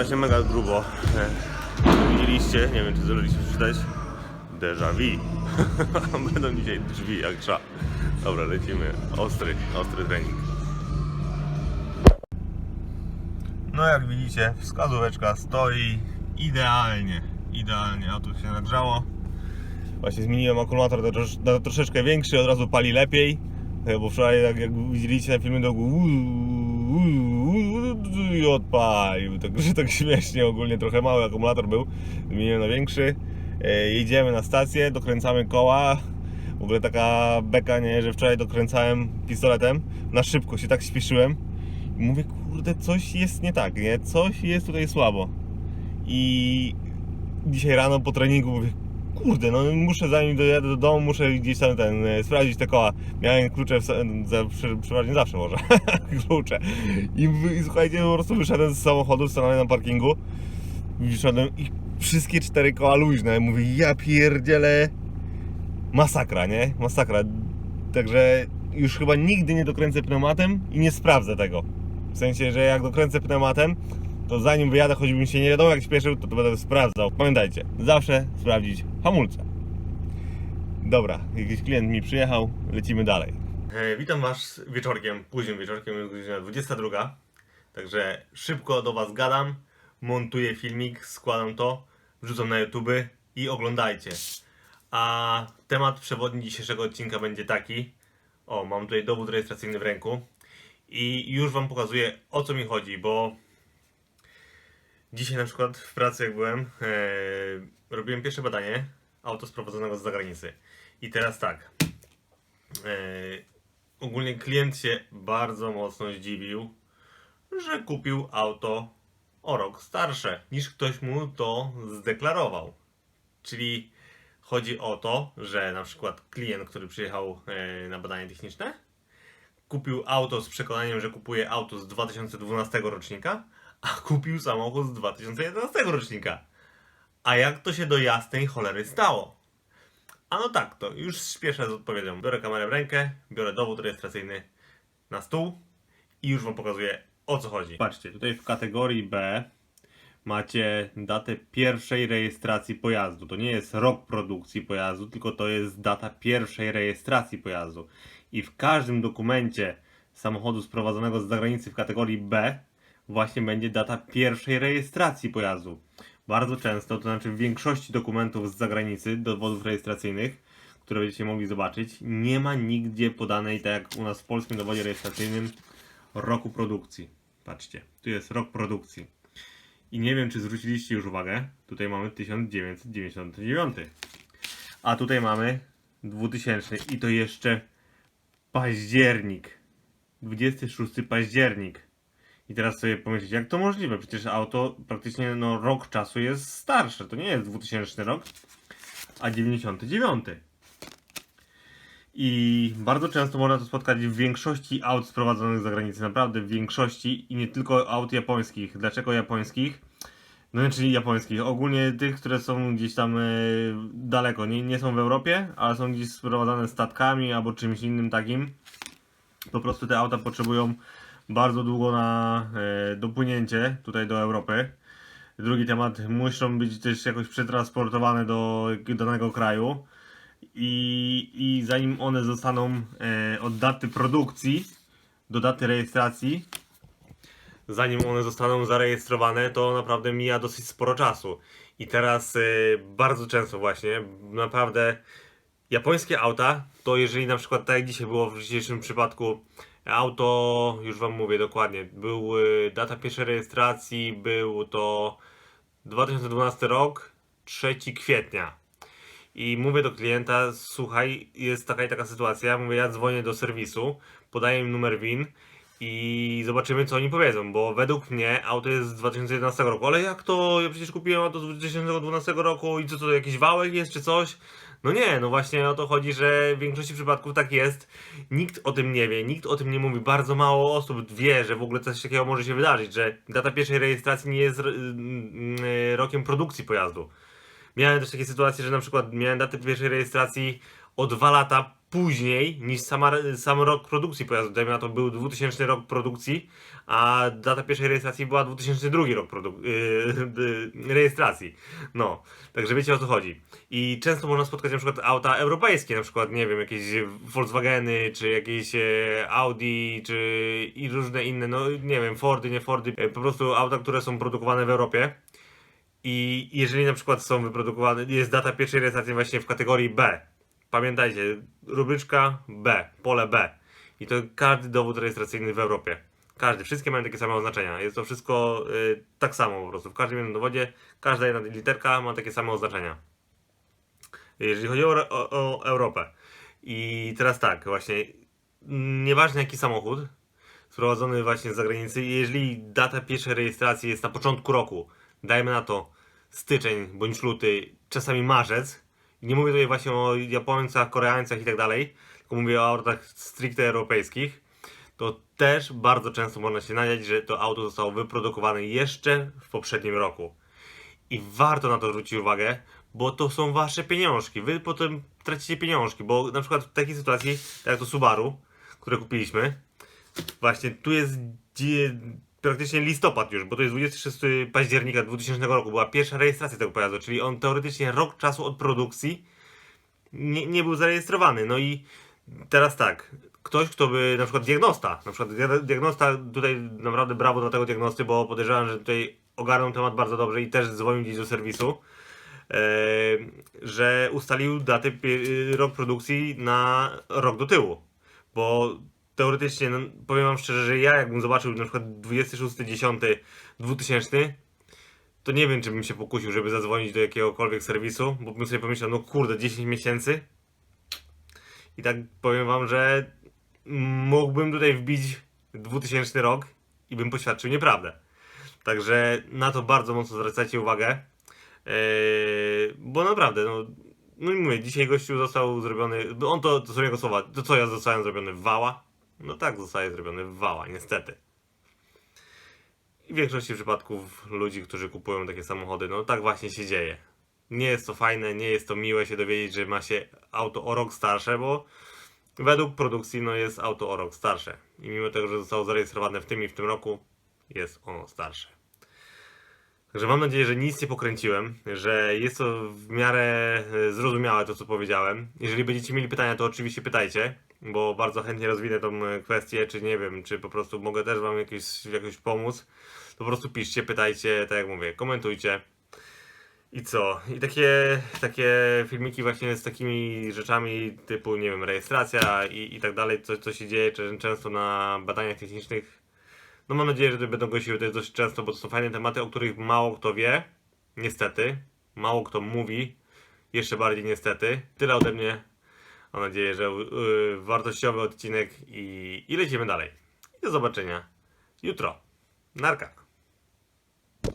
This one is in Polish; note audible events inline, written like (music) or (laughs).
Zapowiada się mega grubo. Widzieliście, nie wiem czy zdążyliście przeczytać. Déjà vu. (laughs) Będą dzisiaj drzwi jak trzeba. Dobra, lecimy. Ostry, ostry trening. No jak widzicie, wskazóweczka stoi idealnie. Idealnie, a tu się nagrzało. Właśnie zmieniłem akumulator na, trosz, na troszeczkę większy, od razu pali lepiej. E, Bo wczoraj, jak, jak widzieliście na filmie, był i odpalił. Także tak śmiesznie ogólnie, trochę mały akumulator był. Zmieniłem na większy. E, Jedziemy na stację, dokręcamy koła. W ogóle taka beka, nie, że wczoraj dokręcałem pistoletem. Na szybko się tak śpieszyłem. Mówię, kurde, coś jest nie tak, nie? Coś jest tutaj słabo. I dzisiaj rano po treningu mówię, kurde, no muszę zanim dojadę do domu, muszę gdzieś tam ten, e, sprawdzić te koła. Miałem klucze, w, za, przy, przeważnie zawsze może, (laughs) klucze. I, I słuchajcie, po prostu wyszedłem z samochodu, stanąłem na parkingu, wyszedłem i wszystkie cztery koła luźne. Mówię, ja pierdzielę, masakra, nie? Masakra. Także już chyba nigdy nie dokręcę pneumatem i nie sprawdzę tego. W sensie, że jak dokręcę pneumatem, to zanim wyjadę, choćbym się nie wiadomo jak śpieszył, to, to będę sprawdzał. Pamiętajcie, zawsze sprawdzić hamulce. Dobra, jakiś klient mi przyjechał, lecimy dalej. E, witam Was wieczorkiem, późnym wieczorkiem, jest godzina 22. Także szybko do Was gadam, montuję filmik, składam to, wrzucam na YouTube i oglądajcie. A temat przewodni dzisiejszego odcinka będzie taki. O, mam tutaj dowód rejestracyjny w ręku. I już Wam pokazuję o co mi chodzi, bo dzisiaj na przykład w pracy jak byłem, e, robiłem pierwsze badanie auto sprowadzonego z zagranicy. I teraz tak. E, ogólnie klient się bardzo mocno zdziwił, że kupił auto o rok starsze niż ktoś mu to zdeklarował. Czyli chodzi o to, że na przykład klient, który przyjechał e, na badanie techniczne, kupił auto z przekonaniem, że kupuje auto z 2012 rocznika, a kupił samochód z 2011 rocznika. A jak to się do jasnej cholery stało? A no tak, to już śpieszę z odpowiedzią. Biorę kamerę w rękę, biorę dowód rejestracyjny na stół i już Wam pokazuję o co chodzi. Patrzcie, tutaj w kategorii B macie datę pierwszej rejestracji pojazdu. To nie jest rok produkcji pojazdu, tylko to jest data pierwszej rejestracji pojazdu. I w każdym dokumencie samochodu sprowadzonego z zagranicy w kategorii B właśnie będzie data pierwszej rejestracji pojazdu. Bardzo często, to znaczy w większości dokumentów z zagranicy, dowodów rejestracyjnych, które będziecie mogli zobaczyć, nie ma nigdzie podanej, tak jak u nas w polskim dowodzie rejestracyjnym, roku produkcji. Patrzcie, tu jest rok produkcji. I nie wiem, czy zwróciliście już uwagę, tutaj mamy 1999. A tutaj mamy 2000 i to jeszcze październik. 26 październik. I teraz sobie pomyśleć, jak to możliwe? Przecież auto praktycznie no, rok czasu jest starsze. To nie jest 2000 rok, a 99. I bardzo często można to spotkać w większości aut sprowadzonych z zagranicy. Naprawdę w większości i nie tylko aut japońskich. Dlaczego japońskich? No nie, czyli japońskich. Ogólnie tych, które są gdzieś tam e, daleko. Nie, nie są w Europie, ale są gdzieś sprowadzane statkami albo czymś innym takim. Po prostu te auta potrzebują bardzo długo na e, dopłynięcie tutaj do Europy. Drugi temat, muszą być też jakoś przetransportowane do danego kraju. I, i zanim one zostaną e, od daty produkcji do daty rejestracji, zanim one zostaną zarejestrowane, to naprawdę mija dosyć sporo czasu. I teraz y, bardzo często właśnie, naprawdę japońskie auta, to jeżeli na przykład tak jak dzisiaj było w dzisiejszym przypadku, auto, już wam mówię dokładnie, był y, data pierwszej rejestracji, był to 2012 rok, 3 kwietnia. I mówię do klienta, słuchaj, jest taka i taka sytuacja, mówię, ja dzwonię do serwisu, podaję im numer WIN i zobaczymy, co oni powiedzą, bo według mnie auto jest z 2011 roku, ale jak to, ja przecież kupiłem auto z 2012 roku i co to, jakiś wałek jest czy coś? No nie, no właśnie o to chodzi, że w większości przypadków tak jest. Nikt o tym nie wie, nikt o tym nie mówi. Bardzo mało osób wie, że w ogóle coś takiego może się wydarzyć, że data pierwszej rejestracji nie jest mm, y, rokiem produkcji pojazdu. Miałem też takie sytuacje, że na przykład miałem datę pierwszej rejestracji o dwa lata później niż sama, sam rok produkcji pojazdu. Dajmy na to był 2000 rok produkcji, a data pierwszej rejestracji była 2002 rok produk- yy, rejestracji. No, także wiecie o co chodzi. I często można spotkać na przykład auta europejskie, na przykład, nie wiem, jakieś Volkswageny, czy jakieś e, Audi, czy i różne inne, no nie wiem, Fordy, nie Fordy, e, po prostu auta, które są produkowane w Europie. I jeżeli na przykład są wyprodukowane, jest data pierwszej rejestracji właśnie w kategorii B. Pamiętajcie, rubryczka B, pole B. I to każdy dowód rejestracyjny w Europie. Każdy, wszystkie mają takie same oznaczenia. Jest to wszystko y, tak samo po prostu. W każdym jednym dowodzie, każda jedna literka ma takie same oznaczenia. Jeżeli chodzi o, o, o Europę. I teraz tak, właśnie, nieważne jaki samochód, sprowadzony właśnie z zagranicy, jeżeli data pierwszej rejestracji jest na początku roku, dajmy na to styczeń bądź luty, czasami marzec, nie mówię tutaj właśnie o Japońcach, Koreańcach i tak dalej, tylko mówię o autach stricte europejskich, to też bardzo często można się nadziać, że to auto zostało wyprodukowane jeszcze w poprzednim roku. I warto na to zwrócić uwagę, bo to są wasze pieniążki. Wy potem tracicie pieniążki, bo na przykład w takiej sytuacji, tak jak to Subaru, które kupiliśmy, właśnie tu jest praktycznie listopad już, bo to jest 26 października 2000 roku, była pierwsza rejestracja tego pojazdu, czyli on teoretycznie rok czasu od produkcji nie, nie był zarejestrowany. No i teraz tak, ktoś, kto by, na przykład diagnosta, na przykład dia- diagnosta, tutaj naprawdę brawo dla tego diagnosty, bo podejrzewam, że tutaj ogarnął temat bardzo dobrze i też dzwonił gdzieś do serwisu, e, że ustalił datę, rok produkcji na rok do tyłu, bo teoretycznie, no, powiem wam szczerze, że ja jakbym zobaczył na przykład 26.10.2000, to nie wiem, czy bym się pokusił, żeby zadzwonić do jakiegokolwiek serwisu, bo bym sobie pomyślał, no kurde, 10 miesięcy. I tak powiem wam, że mógłbym tutaj wbić 2000 rok i bym poświadczył nieprawdę. Także na to bardzo mocno zwracajcie uwagę. Yy, bo naprawdę, no, no i mówię, dzisiaj gościu został zrobiony, on to, to są jego słowa, to co ja zostałem zrobiony wała? No tak, zostaje zrobiony wała, niestety. I w większości przypadków ludzi, którzy kupują takie samochody, no tak właśnie się dzieje. Nie jest to fajne, nie jest to miłe się dowiedzieć, że ma się auto o rok starsze, bo według produkcji no jest auto o rok starsze. I mimo tego, że zostało zarejestrowane w tym i w tym roku, jest ono starsze. Także mam nadzieję, że nic nie pokręciłem, że jest to w miarę e, zrozumiałe to, co powiedziałem. Jeżeli będziecie mieli pytania, to oczywiście pytajcie, bo bardzo chętnie rozwinę tą e, kwestię, czy nie wiem, czy po prostu mogę też Wam jakoś, jakoś pomóc. To po prostu piszcie, pytajcie, tak jak mówię, komentujcie. I co? I takie, takie filmiki właśnie z takimi rzeczami typu, nie wiem, rejestracja i, i tak dalej, co, co się dzieje często na badaniach technicznych. No mam nadzieję, że będą gościły też dość często, bo to są fajne tematy, o których mało kto wie. Niestety. Mało kto mówi. Jeszcze bardziej niestety. Tyle ode mnie. Mam nadzieję, że yy, wartościowy odcinek i, i lecimy dalej. I do zobaczenia jutro. Narka.